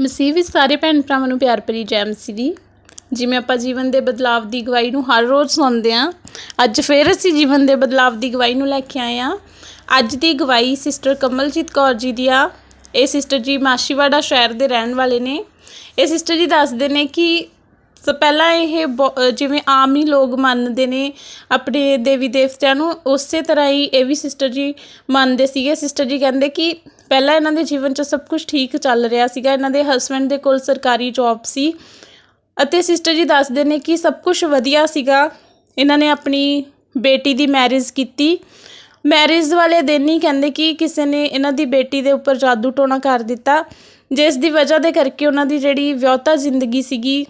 ਮਸੀਹ ਵਿੱਚ ਸਾਰੇ ਭੈਣ ਭਰਾਵਾਂ ਨੂੰ ਪਿਆਰ ਭਰੀ ਜੈ ਮਸੀਹ ਦੀ ਜਿਵੇਂ ਆਪਾਂ ਜੀਵਨ ਦੇ ਬਦਲਾਵ ਦੀ ਗਵਾਹੀ ਨੂੰ ਹਰ ਰੋਜ਼ ਸੁਣਦੇ ਹਾਂ, ਅੱਜ ਫਿਰ ਅਸੀਂ ਜੀਵਨ ਦੇ ਬਦਲਾਵ ਦੀ ਗਵਾਹੀ ਨੂੰ ਲੈ ਕੇ ਆਏ ਹਾਂ। ਅੱਜ ਦੀ ਗਵਾਹੀ ਸਿਸਟਰ ਕਮਲਜੀਤ ਕੌਰ ਜੀ ਦੀ ਆ। ਇਹ ਸਿਸਟਰ ਜੀ ਮਾਸ਼ੀਵਾੜਾ ਸ਼ਹਿਰ ਦੇ ਰਹਿਣ ਵਾਲੇ ਨੇ। ਇਹ ਸਿਸਟਰ ਜੀ ਦੱਸਦੇ ਨੇ ਕਿ ਸੋ, ਪਹਿਲਾਂ ਇਹ ਬਹੁ- ਜਿਵੇਂ ਆਮ ਹੀ ਲੋਕ ਮੰਨਦੇ ਨੇ ਆਪਣੇ ਦੇਵੀ ਦੇਵਤਿਆਂ ਨੂੰ, ਉਸੇ ਤਰ੍ਹਾਂ ਹੀ ਇਹ ਵੀ ਸਿਸਟਰ ਜੀ ਮੰਨਦੇ ਸੀਗੇ। ਸਿਸਟਰ ਜੀ ਕਹਿੰਦੇ ਕਿ ਪਹਿਲਾਂ ਇਹਨਾਂ ਦੇ ਜੀਵਨ 'ਚ ਸਭ ਕੁਝ ਠੀਕ ਚੱਲ ਰਿਹਾ ਸੀਗਾ। ਇਹਨਾਂ ਦੇ ਹਸਬੰਡ ਦੇ ਕੋਲ ਸਰਕਾਰੀ ਜੌਬ ਸੀ ਅਤੇ ਸਿਸਟਰ ਜੀ ਦੱਸਦੇ ਨੇ ਕਿ ਸਭ ਕੁਝ ਵਧੀਆ ਸੀਗਾ। ਇਹਨਾਂ ਨੇ ਆਪਣੀ ਬੇਟੀ ਦੀ ਮੈਰਿਜ ਕੀਤੀ। ਮੈਰਿਜ ਵਾਲੇ ਦਿਨ ਹੀ ਕਹਿੰਦੇ ਕਿ ਕਿਸੇ ਨੇ ਇਹਨਾਂ ਦੀ ਬੇਟੀ ਦੇ ਉੱਪਰ ਜਾਦੂ ਟੋਣਾ ਕਰ ਦਿੱਤਾ। ਜਿਸ ਦੀ ਵਜ੍ਹਾ ਦੇ ਕਰਕੇ ਉਹਨਾਂ ਦੀ ਜਿਹੜੀ ਵਿਆਹਤਾ ਜ਼ਿੰਦਗੀ ਸੀਗੀ,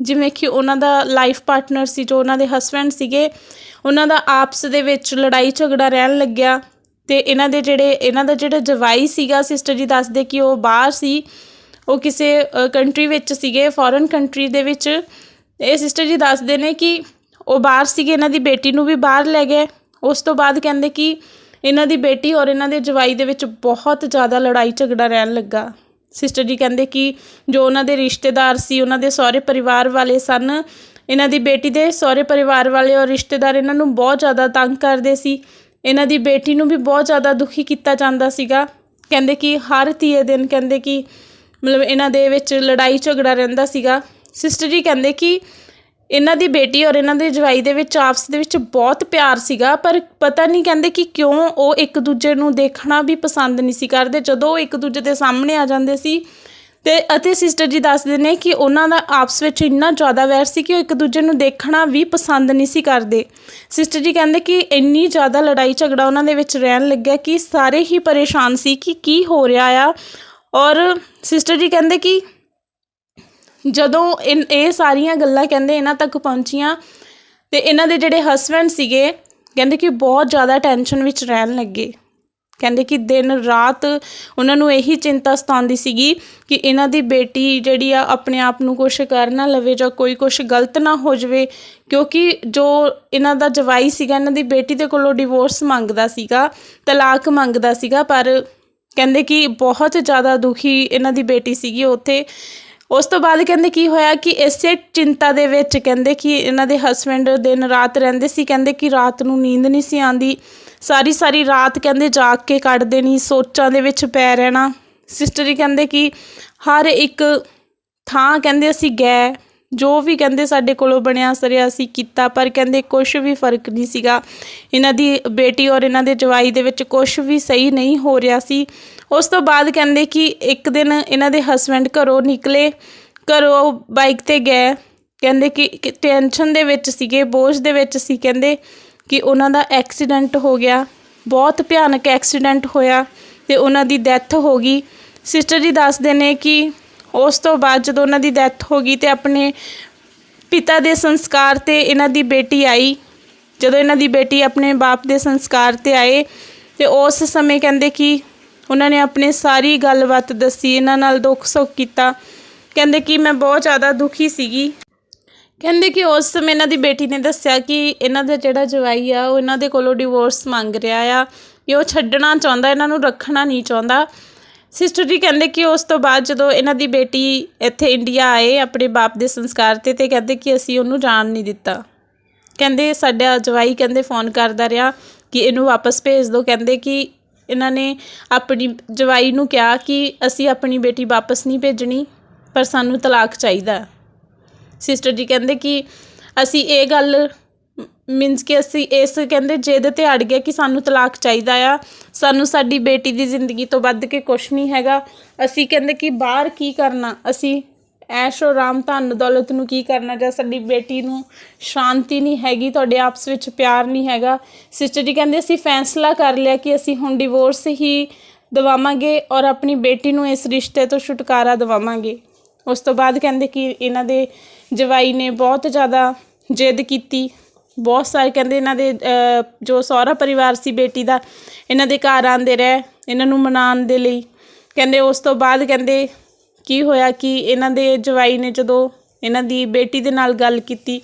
ਜਿਵੇਂ ਕਿ ਉਹਨਾਂ ਦਾ ਲਾਈਫ ਪਾਰਟਨਰ ਸੀ, ਜੋ ਉਹਨਾਂ ਦੇ ਹਸਬੰਡ ਸੀਗੇ, ਉਹਨਾਂ ਦਾ ਆਪਸ ਦੇ ਵਿੱਚ ਲੜਾਈ ਝਗੜਾ ਰਹਿਣ ਲੱਗਿਆ। ਤੇ ਇਹਨਾਂ ਦੇ ਜਿਹੜੇ, ਇਹਨਾਂ ਦਾ ਜਿਹੜਾ ਜਵਾਈ ਸੀਗਾ ਸਿਸਟਰ ਜੀ ਦੱਸਦੇ ਕਿ ਉਹ ਬਾਹਰ ਸੀ, ਉਹ ਕਿਸੇ ਕੰਟਰੀ ਵਿੱਚ ਸੀਗੇ ਫੋਰਨ ਕੰਟਰੀ ਦੇ ਵਿੱਚ। ਇਹ ਸਿਸਟਰ ਜੀ ਦੱਸਦੇ ਨੇ ਕਿ ਉਹ ਬਾਹਰ ਸੀਗੇ, ਇਹਨਾਂ ਦੀ ਬੇਟੀ ਨੂੰ ਵੀ ਬਾਹਰ ਲੈ ਗਏ। ਉਸ ਤੋਂ ਬਾਅਦ ਕਹਿੰਦੇ ਕਿ ਇਹਨਾਂ ਦੀ ਬੇਟੀ ਔਰ ਇਹਨਾਂ ਦੇ ਜਵਾਈ ਦੇ ਵਿੱਚ ਬਹੁਤ ਜ਼ਿਆਦਾ ਲੜਾਈ ਝਗੜਾ ਰਹਿਣ ਲੱਗਾ। ਸਿਸਟਰ ਜੀ ਕਹਿੰਦੇ ਕਿ ਜੋ ਉਹਨਾਂ ਦੇ ਰਿਸ਼ਤੇਦਾਰ ਸੀ, ਉਹਨਾਂ ਦੇ ਸਹੁਰੇ ਪਰਿਵਾਰ ਵਾਲੇ ਸਨ, ਇਹਨਾਂ ਦੀ ਬੇਟੀ ਦੇ ਸਹੁਰੇ ਪਰਿਵਾਰ ਵਾਲੇ ਔਰ ਰਿਸ਼ਤੇਦਾਰ ਇਹਨਾਂ ਨੂੰ ਬਹੁਤ ਜ਼ਿਆਦਾ ਤੰਗ ਕਰਦੇ ਸੀ। ਇਹਨਾਂ ਦੀ ਬੇਟੀ ਨੂੰ ਵੀ ਬਹੁਤ ਜ਼ਿਆਦਾ ਦੁਖੀ ਕੀਤਾ ਜਾਂਦਾ ਸੀਗਾ। ਕਹਿੰਦੇ ਕਿ ਹਰ ਤੀਏ ਦਿਨ ਕਹਿੰਦੇ ਕਿ ਮਤਲਬ ਇਹਨਾਂ ਦੇ ਵਿੱਚ ਲੜਾਈ ਝਗੜਾ ਰਹਿੰਦਾ ਸੀਗਾ। ਸਿਸਟਰ ਜੀ ਕਹਿੰਦੇ ਕਿ ਇਹਨਾਂ ਦੀ ਬੇਟੀ ਔਰ ਇਹਨਾਂ ਦੇ ਜਵਾਈ ਦੇ ਵਿੱਚ ਆਪਸ ਦੇ ਵਿੱਚ ਬਹੁਤ ਪਿਆਰ ਸੀਗਾ, ਪਰ ਪਤਾ ਨਹੀਂ ਕਹਿੰਦੇ ਕਿ ਕਿਉਂ ਉਹ ਇੱਕ ਦੂਜੇ ਨੂੰ ਦੇਖਣਾ ਵੀ ਪਸੰਦ ਨਹੀਂ ਸੀ ਕਰਦੇ। ਜਦੋਂ ਉਹ ਇੱਕ ਦੂਜੇ ਦੇ ਸਾਹਮਣੇ ਆ ਜਾਂਦੇ ਸੀ ਤੇ ਅਤੇ ਸਿਸਟਰ ਜੀ ਦੱਸਦੇ ਨੇ ਕਿ ਉਹਨਾਂ ਦਾ ਆਪਸ ਵਿੱਚ ਇੰਨਾ ਜ਼ਿਆਦਾ ਵੈਰ ਸੀ ਕਿ ਉਹ ਇੱਕ ਦੂਜੇ ਨੂੰ ਦੇਖਣਾ ਵੀ ਪਸੰਦ ਨਹੀਂ ਸੀ ਕਰਦੇ। ਸਿਸਟਰ ਜੀ ਕਹਿੰਦੇ ਕਿ ਇੰਨੀ ਜ਼ਿਆਦਾ ਲੜਾਈ ਝਗੜਾ ਉਹਨਾਂ ਦੇ ਵਿੱਚ ਰਹਿਣ ਲੱਗਿਆ ਕਿ ਸਾਰੇ ਹੀ ਪਰੇਸ਼ਾਨ ਸੀ ਕਿ ਕੀ ਹੋ ਰਿਹਾ ਆ। ਔਰ ਸਿਸਟਰ ਜੀ ਕਹਿੰਦੇ ਕਿ ਜਦੋਂ ਇਨ- ਇਹ ਸਾਰੀਆਂ ਗੱਲਾਂ ਕਹਿੰਦੇ ਇਹਨਾਂ ਤੱਕ ਪਹੁੰਚੀਆਂ ਤੇ ਇਹਨਾਂ ਦੇ ਜਿਹੜੇ ਹਸਬੰਡ ਸੀਗੇ, ਕਹਿੰਦੇ ਕਿ ਬਹੁਤ ਜ਼ਿਆਦਾ ਟੈਨਸ਼ਨ ਵਿੱਚ ਰਹਿਣ ਲੱਗੇ। ਕਹਿੰਦੇ ਕਿ ਦਿਨ ਰਾਤ ਉਹਨਾਂ ਨੂੰ ਇਹੀ ਚਿੰਤਾ ਸਤਾਉਂਦੀ ਸੀਗੀ ਕਿ ਇਹਨਾਂ ਦੀ ਬੇਟੀ ਜਿਹੜੀ ਆ ਆਪਣੇ ਆਪ ਨੂੰ ਕੁਛ ਕਰ ਨਾ ਲਵੇ ਜਾਂ ਕੋਈ ਕੁਛ ਗਲਤ ਨਾ ਹੋ ਜਾਵੇ, ਕਿਉਂਕਿ ਜੋ ਇਹਨਾਂ ਦਾ ਜਵਾਈ ਸੀਗਾ, ਇਹਨਾਂ ਦੀ ਬੇਟੀ ਦੇ ਕੋਲੋਂ ਡਿਵੋਰਸ ਮੰਗਦਾ ਸੀਗਾ, ਤਲਾਕ ਮੰਗਦਾ ਸੀਗਾ, ਪਰ ਕਹਿੰਦੇ ਕਿ ਬਹੁਤ ਜ਼ਿਆਦਾ ਦੁਖੀ ਇਹਨਾਂ ਦੀ ਬੇਟੀ ਸੀਗੀ ਉੱਥੇ। ਉਸ ਤੋਂ ਬਾਅਦ ਕਹਿੰਦੇ ਕੀ ਹੋਇਆ ਕਿ ਇਸੇ ਚਿੰਤਾ ਦੇ ਵਿੱਚ ਕਹਿੰਦੇ ਕਿ ਇਹਨਾਂ ਦੇ ਹਸਬੰਡ ਦਿਨ ਰਾਤ ਰਹਿੰਦੇ ਸੀ, ਕਹਿੰਦੇ ਕਿ ਰਾਤ ਨੂੰ ਨੀਂਦ ਨਹੀਂ ਸੀ ਆਂਦੀ ਸਾਰੀ ਸਾਰੀ ਰਾਤ ਕਹਿੰਦੇ ਜਾਗ ਕੇ ਕੱਢ ਦੇਣੀ ਸੋਚਾਂ ਦੇ ਵਿੱਚ ਪੈ ਰਹਿਣਾ। ਸਿਸਟਰ ਜੀ ਕਹਿੰਦੇ ਕਿ ਹਰ ਇੱਕ ਥਾਂ ਕਹਿੰਦੇ ਅਸੀਂ ਗਏ, ਜੋ ਵੀ ਕਹਿੰਦੇ ਸਾਡੇ ਕੋਲੋਂ ਬਣਿਆ, ਸਰਿਆ ਅਸੀਂ ਕੀਤਾ, ਪਰ ਕਹਿੰਦੇ ਕੁਝ ਵੀ ਫ਼ਰਕ ਨਹੀਂ ਸੀਗਾ। ਇਹਨਾਂ ਦੀ ਬੇਟੀ ਔਰ ਇਹਨਾਂ ਦੇ ਜਵਾਈ ਦੇ ਵਿੱਚ ਕੁਝ ਵੀ ਸਹੀ ਨਹੀਂ ਹੋ ਰਿਹਾ ਸੀ। ਉਸ ਤੋਂ ਬਾਅਦ ਕਹਿੰਦੇ ਕਿ ਇੱਕ ਦਿਨ ਇਹਨਾਂ ਦੇ ਹਸਬੰਡ ਘਰੋਂ ਨਿਕਲੇ, ਘਰੋਂ ਬਾਈਕ ਤੇ ਗਏ। ਕਹਿੰਦੇ ਕਿ ਟੈਨਸ਼ਨ ਦੇ ਵਿੱਚ ਸੀਗੇ, ਬੋਝ ਦੇ ਵਿੱਚ ਸੀ। ਕਹਿੰਦੇ ਕਿ ਉਹਨਾਂ ਦਾ ਐਕਸੀਡੈਂਟ ਹੋ ਗਿਆ। ਬਹੁਤ ਭਿਆਨਕ ਐਕਸੀਡੈਂਟ ਹੋਇਆ ਤੇ ਉਹਨਾਂ ਦੀ ਡੈਥ ਹੋ ਗਈ। ਸਿਸਟਰ ਜੀ ਦੱਸਦੇ ਨੇ ਕਿ ਉਸ ਤੋਂ ਬਾਅਦ ਜਦੋਂ ਉਹਨਾਂ ਦੀ ਡੈਥ ਹੋ ਗਈ ਤੇ ਆਪਣੇ ਪਿਤਾ ਦੇ ਸੰਸਕਾਰ ਤੇ ਇਹਨਾਂ ਦੀ ਬੇਟੀ ਆਈ। ਜਦੋਂ ਇਹਨਾਂ ਦੀ ਬੇਟੀ ਆਪਣੇ ਬਾਪ ਦੇ ਸੰਸਕਾਰ ਤੇ ਆਏ ਤੇ ਉਸ ਸਮੇਂ ਕਹਿੰਦੇ ਕਿ ਉਹਨਾਂ ਨੇ ਆਪਣੇ ਸਾਰੀ ਗੱਲਬਾਤ ਦੱਸੀ, ਇਹਨਾਂ ਨਾਲ ਦੁੱਖ ਸੁੱਖ ਕੀਤਾ। ਕਹਿੰਦੇ ਕਿ ਮੈਂ ਬਹੁਤ ਜ਼ਿਆਦਾ ਦੁਖੀ ਸੀਗੀ। ਕਹਿੰਦੇ ਕਿ ਉਸ ਸਮੇਂ ਇਹਨਾਂ ਦੀ ਬੇਟੀ ਨੇ ਦੱਸਿਆ ਕਿ ਇਹਨਾਂ ਦਾ ਜਿਹੜਾ ਜਵਾਈ ਆ, ਉਹ ਇਹਨਾਂ ਦੇ ਕੋਲੋਂ ਡਿਵੋਰਸ ਮੰਗ ਰਿਹਾ ਆ ਕਿ ਉਹ ਛੱਡਣਾ ਚਾਹੁੰਦਾ, ਇਹਨਾਂ ਨੂੰ ਰੱਖਣਾ ਨਹੀਂ ਚਾਹੁੰਦਾ। ਸਿਸਟਰ ਜੀ ਕਹਿੰਦੇ ਕਿ ਉਸ ਤੋਂ ਬਾਅਦ ਜਦੋਂ ਇਹਨਾਂ ਦੀ ਬੇਟੀ ਇੱਥੇ ਇੰਡੀਆ ਆਏ ਆਪਣੇ ਬਾਪ ਦੇ ਸੰਸਕਾਰ ਤੇ ਤੇ ਕਹਿੰਦੇ ਕਿ ਅਸੀਂ ਉਹਨੂੰ ਜਾਣ ਨਹੀਂ ਦਿੱਤਾ। ਕਹਿੰਦੇ ਸਾਡਾ ਜਵਾਈ ਕਹਿੰਦੇ ਫੋਨ ਕਰਦਾ ਰਿਹਾ ਕਿ ਇਹਨੂੰ ਵਾਪਸ ਭੇਜ ਦਿਓ ਕਹਿੰਦੇ ਕਿ ਇਹਨਾਂ ਨੇ ਆਪਣੀ ਜਵਾਈ ਨੂੰ ਕਿਹਾ ਕਿ ਅਸੀਂ ਆਪਣੀ ਬੇਟੀ ਵਾਪਸ ਨਹੀਂ ਭੇਜਣੀ, ਪਰ ਸਾਨੂੰ ਤਲਾਕ ਚਾਹੀਦਾ। ਸਿਸਟਰ ਜੀ ਕਹਿੰਦੇ ਕਿ ਅਸੀਂ ਇਹ ਗੱਲ ਮੀਨਸ ਕਿ ਅਸੀਂ ਇਸ ਕਹਿੰਦੇ ਜਿੱਦ ਤੇ ਅੜ ਗਏ ਕਿ ਸਾਨੂੰ ਤਲਾਕ ਚਾਹੀਦਾ ਆ, ਸਾਨੂੰ ਸਾਡੀ ਬੇਟੀ ਦੀ ਜ਼ਿੰਦਗੀ ਤੋਂ ਵੱਧ ਕੇ ਕੁਝ ਨਹੀਂ ਹੈਗਾ। ਅਸੀਂ ਕਹਿੰਦੇ ਕਿ ਬਾਹਰ ਕੀ ਕਰਨਾ? ਅਸੀਂ ਐਸ਼ੋ ਆਰਾਮ ਧਨ ਦੌਲਤ ਨੂੰ ਕੀ ਕਰਨਾ? ਜਾਂ ਸਾਡੀ ਬੇਟੀ ਨੂੰ ਸ਼ਾਂਤੀ ਨਹੀਂ ਹੈਗੀ, ਤੁਹਾਡੇ ਆਪਸ ਵਿੱਚ ਪਿਆਰ ਨਹੀਂ ਹੈਗਾ। ਸਿਸਟਰ ਜੀ ਕਹਿੰਦੇ ਅਸੀਂ ਫੈਸਲਾ ਕਰ ਲਿਆ ਕਿ ਅਸੀਂ ਹੁਣ ਡਿਵੋਰਸ ਹੀ ਦਵਾਵਾਂਗੇ ਔਰ ਆਪਣੀ ਬੇਟੀ ਨੂੰ ਇਸ ਰਿਸ਼ਤੇ ਤੋਂ ਛੁਟਕਾਰਾ ਦਵਾਵਾਂਗੇ। ਉਸ ਤੋਂ ਬਾਅਦ ਕਹਿੰਦੇ ਕਿ ਇਹਨਾਂ ਦੇ ਜਵਾਈ ਨੇ ਬਹੁਤ ਜ਼ਿਆਦਾ ਜਿੱਦ ਕੀਤੀ। ਬਹੁਤ ਸਾਰੇ ਕਹਿੰਦੇ ਇਹਨਾਂ ਦੇ ਜੋ ਸਹੁਰਾ ਪਰਿਵਾਰ ਸੀ, ਬੇਟੀ ਦਾ, ਇਹਨਾਂ ਦੇ ਘਰ ਆਂਦੇ ਰਹੇ, ਇਹਨਾਂ ਨੂੰ ਮਨਾਉਣ ਦੇ ਲਈ। ਕਹਿੰਦੇ ਉਸ ਤੋਂ ਬਾਅਦ ਕਹਿੰਦੇ ਕੀ ਹੋਇਆ ਕਿ ਇਹਨਾਂ ਦੇ ਜਵਾਈ ਨੇ ਜਦੋਂ ਇਹਨਾਂ ਦੀ ਬੇਟੀ ਦੇ ਨਾਲ ਗੱਲ ਕੀਤੀ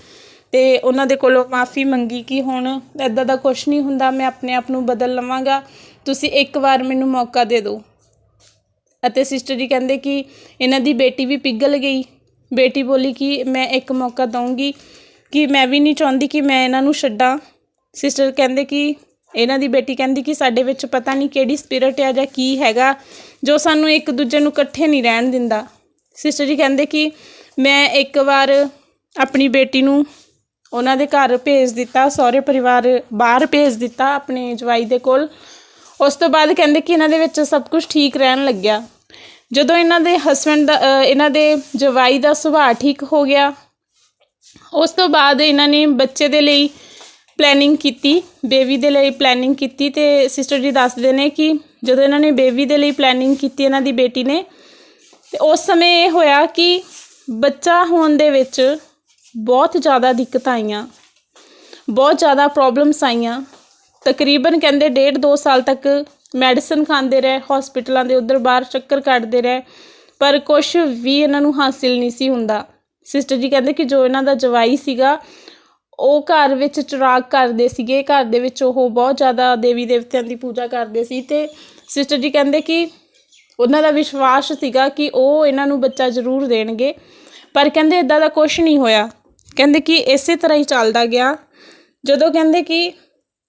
ਤੇ ਉਹਨਾਂ ਦੇ ਕੋਲੋਂ ਮਾਫੀ ਮੰਗੀ ਕਿ ਹੁਣ ਐਦਾਂ ਦਾ ਕੁਝ ਨਹੀਂ ਹੁੰਦਾ, ਮੈਂ ਆਪਣੇ ਆਪ ਨੂੰ ਬਦਲ ਲਵਾਂਗਾ, ਤੁਸੀਂ ਇੱਕ ਵਾਰ ਮੈਨੂੰ ਮੌਕਾ ਦੇ ਦਿਓ। ਅਤੇ ਸਿਸਟਰ ਜੀ ਕਹਿੰਦੇ ਕਿ ਇਹਨਾਂ ਦੀ ਬੇਟੀ ਵੀ ਪਿਘਲ ਗਈ। ਬੇਟੀ ਬੋਲੀ ਕਿ ਮੈਂ ਇੱਕ ਮੌਕਾ ਦਊਂਗੀ ਕਿ ਮੈਂ ਵੀ ਨਹੀਂ ਚਾਹੁੰਦੀ ਕਿ ਮੈਂ ਇਹਨਾਂ ਨੂੰ ਛੱਡਾਂ। ਸਿਸਟਰ ਕਹਿੰਦੇ ਕਿ ਇਹਨਾਂ ਦੀ ਬੇਟੀ ਕਹਿੰਦੀ ਕਿ ਸਾਡੇ ਵਿੱਚ ਪਤਾ ਨਹੀਂ ਕਿਹੜੀ ਸਪਿਰਿਟ ਆ ਜਾਂ ਕੀ ਹੈਗਾ ਜੋ ਸਾਨੂੰ ਇੱਕ ਦੂਜੇ ਨੂੰ ਇਕੱਠੇ ਨਹੀਂ ਰਹਿਣ ਦਿੰਦਾ। ਸਿਸਟਰ ਜੀ ਕਹਿੰਦੇ ਕਿ ਮੈਂ ਇੱਕ ਵਾਰ ਆਪਣੀ ਬੇਟੀ ਨੂੰ ਉਹਨਾਂ ਦੇ ਘਰ ਭੇਜ ਦਿੱਤਾ, ਸਹੁਰੇ ਪਰਿਵਾਰ ਬਾਹਰ ਭੇਜ ਦਿੱਤਾ ਆਪਣੇ ਜਵਾਈ ਦੇ ਕੋਲ। ਉਸ ਤੋਂ ਬਾਅਦ ਕਹਿੰਦੇ ਕਿ ਇਹਨਾਂ ਦੇ ਵਿੱਚ ਸਭ ਕੁਝ ਠੀਕ ਰਹਿਣ ਲੱਗਿਆ। ਜਦੋਂ ਇਹਨਾਂ ਦੇ ਹਸਬੰਡ ਦਾ ਅ, ਇਹਨਾਂ ਦੇ ਜਵਾਈ ਦਾ ਸੁਭਾਅ ਠੀਕ ਹੋ ਗਿਆ ਉਸ ਤੋਂ ਬਾਅਦ ਇਹਨਾਂ ਨੇ ਬੱਚੇ ਦੇ ਲਈ ਪਲੈਨਿੰਗ ਕੀਤੀ ਬੇਬੀ ਦੇ ਲਈ ਪਲੈਨਿੰਗ ਕੀਤੀ ਤੇ ਸਿਸਟਰ ਜੀ ਦੱਸਦੇ ਨੇ ਕਿ ਜਦੋਂ ਇਹਨਾਂ ਨੇ ਬੇਬੀ ਦੇ ਲਈ ਪਲੈਨਿੰਗ ਕੀਤੀ ਇਹਨਾਂ ਦੀ ਬੇਟੀ ਨੇ ਤੇ ਉਸ ਸਮੇਂ ਇਹ ਹੋਇਆ ਕਿ ਬੱਚਾ ਹੋਣ ਦੇ ਵਿੱਚ ਬਹੁਤ ਜ਼ਿਆਦਾ ਦਿੱਕਤਾਂ ਆਈਆਂ ਬਹੁਤ ਜ਼ਿਆਦਾ ਪ੍ਰੋਬਲਮਸ ਆਈਆਂ। ਤਕਰੀਬਨ ਕਹਿੰਦੇ ਡੇਢ ਦੋ ਸਾਲ ਤੱਕ ਮੈਡੀਸਨ ਖਾਂਦੇ ਰਹੇ ਹਸਪੀਟਲਾਂ ਦੇ ਉਧਰ ਬਾਹਰ ਚੱਕਰ ਕੱਢਦੇ ਰਹੇ, ਪਰ ਕੁਝ ਵੀ ਇਹਨਾਂ ਨੂੰ ਹਾਸਿਲ ਨਹੀਂ ਸੀ ਹੁੰਦਾ। ਸਿਸਟਰ ਜੀ ਕਹਿੰਦੇ ਕਿ ਜੋ ਇਹਨਾਂ ਦਾ ਜਵਾਈ ਸੀਗਾ, ਉਹ ਘਰ ਵਿੱਚ ਚਿਰਾਗ ਕਰਦੇ ਸੀਗੇ, ਘਰ ਦੇ ਵਿੱਚ ਉਹ ਬਹੁਤ ਜ਼ਿਆਦਾ ਦੇਵੀ ਦੇਵਤਿਆਂ ਦੀ ਪੂਜਾ ਕਰਦੇ ਸੀ ਤੇ ਸਿਸਟਰ ਜੀ ਕਹਿੰਦੇ ਕਿ ਉਹਨਾਂ ਦਾ ਵਿਸ਼ਵਾਸ ਸੀਗਾ ਕਿ ਉਹ ਇਹਨਾਂ ਨੂੰ ਬੱਚਾ ਜ਼ਰੂਰ ਦੇਣਗੇ, ਪਰ ਕਹਿੰਦੇ ਇਦਾਂ ਦਾ ਕੁਝ ਨਹੀਂ ਹੋਇਆ। ਕਹਿੰਦੇ ਕਿ ਇਸੇ ਤਰ੍ਹਾਂ ਹੀ ਚੱਲਦਾ ਗਿਆ। ਜਦੋਂ ਕਹਿੰਦੇ ਕਿ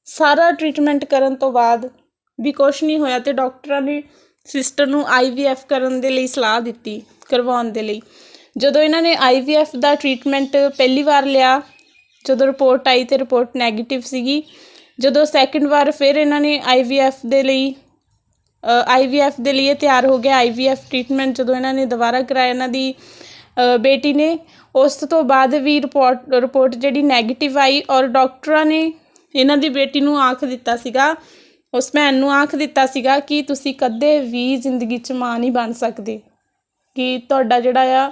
ਸਾਰਾ ਟ੍ਰੀਟਮੈਂਟ ਕਰਨ ਤੋਂ ਬਾਅਦ ਵੀ ਕੁਝ ਨਹੀਂ ਹੋਇਆ ਤੇ ਡਾਕਟਰਾਂ ਨੇ ਸਿਸਟਰ ਨੂੰ ਆਈਵੀਐਫ ਕਰਨ ਦੇ ਲਈ ਸਲਾਹ ਦਿੱਤੀ, ਕਰਵਾਉਣ ਦੇ ਲਈ। ਜਦੋਂ ਇਹਨਾਂ ਨੇ ਆਈਵੀਐਫ ਦਾ ਟ੍ਰੀਟਮੈਂਟ ਪਹਿਲੀ ਵਾਰ ਲਿਆ, ਜਦੋਂ ਰਿਪੋਰਟ ਆਈ ਤੇ ਰਿਪੋਰਟ 네ਗੇਟਿਵ ਸੀਗੀ। ਜਦੋਂ ਸੈਕੰਡ ਵਾਰ ਫਿਰ ਇਹਨਾਂ ਨੇ ਆਈਵੀਐਫ ਦੇ ਲਈ ਆਈਵੀਐਫ ਦੇ ਲਈ ਤਿਆਰ ਹੋ ਗਿਆ। ਆਈਵੀਐਫ ਟ੍ਰੀਟਮੈਂਟ ਜਦੋਂ ਇਹਨਾਂ ਨੇ ਦੁਬਾਰਾ ਕਰਾਇਆ ਇਹਨਾਂ ਦੀ ਬੇਟੀ ਨੇ, ਉਸ ਤੋਂ ਬਾਅਦ ਵੀ ਰਿਪੋਰਟ ਰਿਪੋਰਟ ਜਿਹੜੀ 네ਗੇਟਿਵ ਆਈ ਔਰ ਡਾਕਟਰਾਂ ਨੇ ਇਹਨਾਂ ਦੀ ਬੇਟੀ ਨੂੰ ਆਖ ਦਿੱਤਾ ਸੀਗਾ, ਉਸ ਭੈਣ ਨੂੰ ਆਖ ਦਿੱਤਾ ਸੀਗਾ ਕਿ ਤੁਸੀਂ ਕਦੇ ਵੀ ਜ਼ਿੰਦਗੀ 'ਚ ਮਾਂ ਨਹੀਂ ਬਣ ਸਕਦੇ। ਕਿ ਤੁਹਾਡਾ ਜਿਹੜਾ ਆ,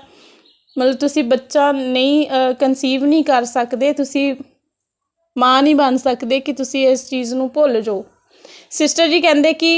ਮਤਲਬ ਤੁਸੀਂ ਬੱਚਾ ਨਹੀਂ ਕਨਸੀਵ ਨਹੀਂ ਕਰ ਸਕਦੇ, ਤੁਸੀਂ ਮਾਂ ਨਹੀਂ ਬਣ ਸਕਦੇ ਕਿ ਤੁਸੀਂ ਇਸ ਚੀਜ਼ ਨੂੰ ਭੁੱਲ ਜਾਓ। ਸਿਸਟਰ ਜੀ ਕਹਿੰਦੇ ਕਿ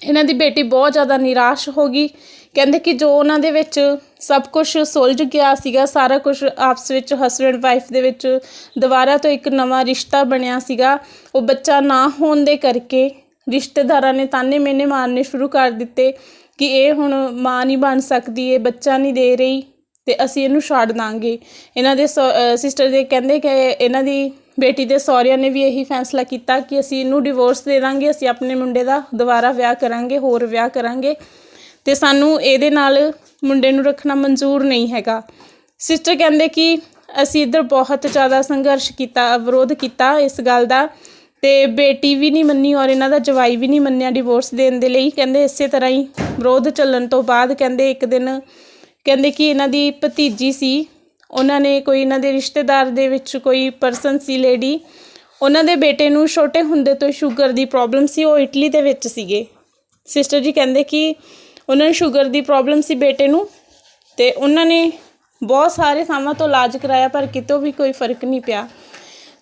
ਇਹਨਾਂ ਦੀ ਬੇਟੀ ਬਹੁਤ ਜ਼ਿਆਦਾ ਨਿਰਾਸ਼ ਹੋ ਗਈ। ਕਹਿੰਦੇ ਕਿ ਜੋ ਉਹਨਾਂ ਦੇ ਵਿੱਚ ਸਭ ਕੁਝ ਸੁਲਝ ਗਿਆ ਸੀਗਾ, ਸਾਰਾ ਕੁਝ ਆਪਸ ਵਿੱਚ ਹਸਬੈਂਡ ਵਾਈਫ ਦੇ ਵਿੱਚ ਦੁਬਾਰਾ ਤੋਂ ਇੱਕ ਨਵਾਂ ਰਿਸ਼ਤਾ ਬਣਿਆ ਸੀਗਾ, ਉਹ ਬੱਚਾ ਨਾ ਹੋਣ ਦੇ ਕਰਕੇ ਰਿਸ਼ਤੇਦਾਰਾਂ ਨੇ ਤਾਨੇ ਮੇਨੇ ਮਾਰਨੇ ਸ਼ੁਰੂ ਕਰ ਦਿੱਤੇ ਕਿ ਇਹ ਹੁਣ ਮਾਂ ਨਹੀਂ ਬਣ ਸਕਦੀ, ਇਹ ਬੱਚਾ ਨਹੀਂ ਦੇ ਰਹੀ ਤੇ ਅਸੀਂ ਇਹਨੂੰ ਛੱਡ ਦਾਂਗੇ। ਇਹਨਾਂ ਦੇ ਸਿਸਟਰ ਦੇ ਕਹਿੰਦੇ ਕਿ ਇਹਨਾਂ ਦੀ ਬੇਟੀ ਦੇ ਸਹੁਰਿਆਂ ਨੇ ਵੀ ਇਹੀ ਫੈਸਲਾ ਕੀਤਾ ਕਿ ਅਸੀਂ ਇਹਨੂੰ ਡਿਵੋਰਸ ਦੇ ਦਾਂਗੇ, ਅਸੀਂ ਆਪਣੇ ਮੁੰਡੇ ਦਾ ਦੁਬਾਰਾ ਵਿਆਹ ਕਰਾਂਗੇ, ਹੋਰ ਵਿਆਹ ਕਰਾਂਗੇ। ਤੇ ਸਾਨੂੰ ਇਹਦੇ ਨਾਲ ਮੁੰਡੇ ਨੂੰ ਰੱਖਣਾ ਮਨਜ਼ੂਰ ਨਹੀਂ ਹੈਗਾ। ਸਿਸਟਰ ਕਹਿੰਦੇ ਕਿ ਅਸੀਂ ਇੱਧਰ ਬਹੁਤ ਜ਼ਿਆਦਾ ਸੰਘਰਸ਼ ਕੀਤਾ ਵਿਰੋਧ ਕੀਤਾ ਇਸ ਗੱਲ ਦਾ ਤੇ ਬੇਟੀ ਵੀ ਨਹੀਂ ਮੰਨੀ ਔਰ ਇਹਨਾਂ ਦਾ ਜਵਾਈ ਵੀ ਨਹੀਂ ਮੰਨਿਆ ਡਿਵੋਰਸ ਦੇਣ ਦੇ ਲਈ। ਕਹਿੰਦੇ ਇਸੇ ਤਰ੍ਹਾਂ ਹੀ ਵਿਰੋਧ ਚੱਲਣ ਤੋਂ ਬਾਅਦ ਕਹਿੰਦੇ ਇੱਕ ਦਿਨ ਕਹਿੰਦੇ ਕਿ ਇਹਨਾਂ ਦੀ ਭਤੀਜੀ ਸੀ, ਉਹਨਾਂ ਨੇ ਕੋਈ ਇਹਨਾਂ ਦੇ ਰਿਸ਼ਤੇਦਾਰ ਦੇ ਵਿੱਚ ਕੋਈ ਪਰਸਨ ਸੀ ਲੇਡੀ ਉਹਨਾਂ ਦੇ ਬੇਟੇ ਨੂੰ ਛੋਟੇ ਹੁੰਦੇ ਤੋਂ ਸ਼ੂਗਰ ਦੀ ਪ੍ਰੋਬਲਮ ਸੀ, ਉਹ ਇਟਲੀ ਦੇ ਵਿੱਚ ਸੀਗੇ। ਸਿਸਟਰ ਜੀ ਕਹਿੰਦੇ ਕਿ ਉਹਨਾਂ ਨੂੰ ਸ਼ੂਗਰ ਦੀ ਪ੍ਰੋਬਲਮ ਸੀ ਬੇਟੇ ਨੂੰ ਤੇ ਉਹਨਾਂ ਨੇ ਬਹੁਤ ਸਾਰੇ ਥਾਵਾਂ ਤੋਂ ਇਲਾਜ ਕਰਾਇਆ, ਪਰ ਕਿਤੋਂ ਵੀ ਕੋਈ ਫ਼ਰਕ ਨਹੀਂ ਪਿਆ।